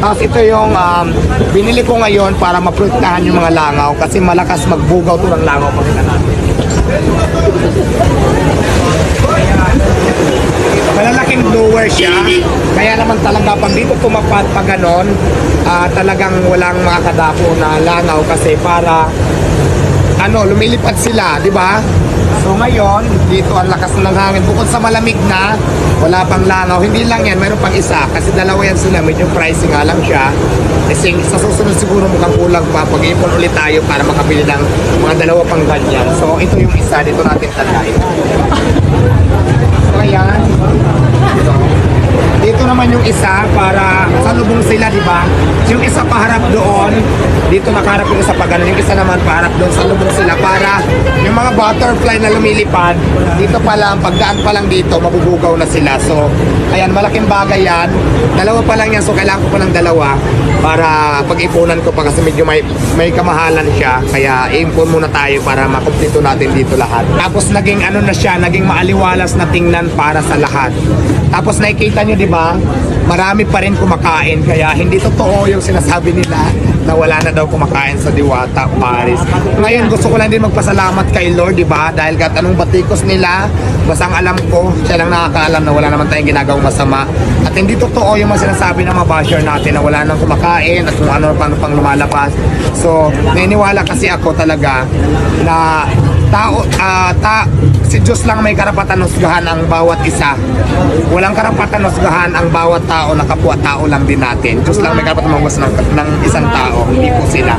Tapos ito yung um, binili ko ngayon para maprotektahan yung mga langaw kasi malakas magbugaw to ng langaw pag natin. Malalaking blower siya. Kaya naman talaga pag dito tumapad pa ganon, ah, talagang walang makakadako na langaw kasi para ano, lumilipad sila, di ba? So ngayon, dito ang lakas ng hangin. Bukod sa malamig na, wala pang langaw. Hindi lang yan, mayroon pang isa. Kasi dalawa yan sila, medyo pricey nga lang siya. Kasi sa susunod siguro mukhang kulang pa. Pag-ipon ulit tayo para makabili ng mga dalawa pang ganyan. So ito yung isa, dito natin tandaan. So ayan. So, dito naman yung isa para sa lubong sila, di ba? Yung isa paharap doon, dito nakaharap yung isa pa ganun. Yung isa naman paharap doon sa lubong sila para yung mga butterfly na lumilipad, dito pa lang, pagdaan pa lang dito, mabubugaw na sila. So, ayan, malaking bagay yan. Dalawa pa lang yan, so kailangan ko pa ng dalawa para pag-ipunan ko pa kasi medyo may, may kamahalan siya. Kaya i-impon muna tayo para makumpleto natin dito lahat. Tapos naging ano na siya, naging maaliwalas na tingnan para sa lahat. Tapos nakikita nyo, di ba? Marami pa rin kumakain. Kaya hindi totoo yung sinasabi nila na wala na daw kumakain sa Diwata, Paris. Ngayon, gusto ko lang din magpasalamat kay Lord, di ba? Dahil kahit anong batikos nila, basta alam ko, siya lang nakakaalam na wala naman tayong ginagawang masama. At hindi totoo yung mga sinasabi ng mga basher natin na wala nang kumakain at kung ano pang, pang lumalabas. So, naniniwala kasi ako talaga na tao, ah, ta, si Diyos lang may karapatan husgahan ang bawat isa. Walang karapatan husgahan ang bawat tao na kapwa tao lang din natin. Diyos lang may karapatan magwas ng, ng isang tao, hindi po sila.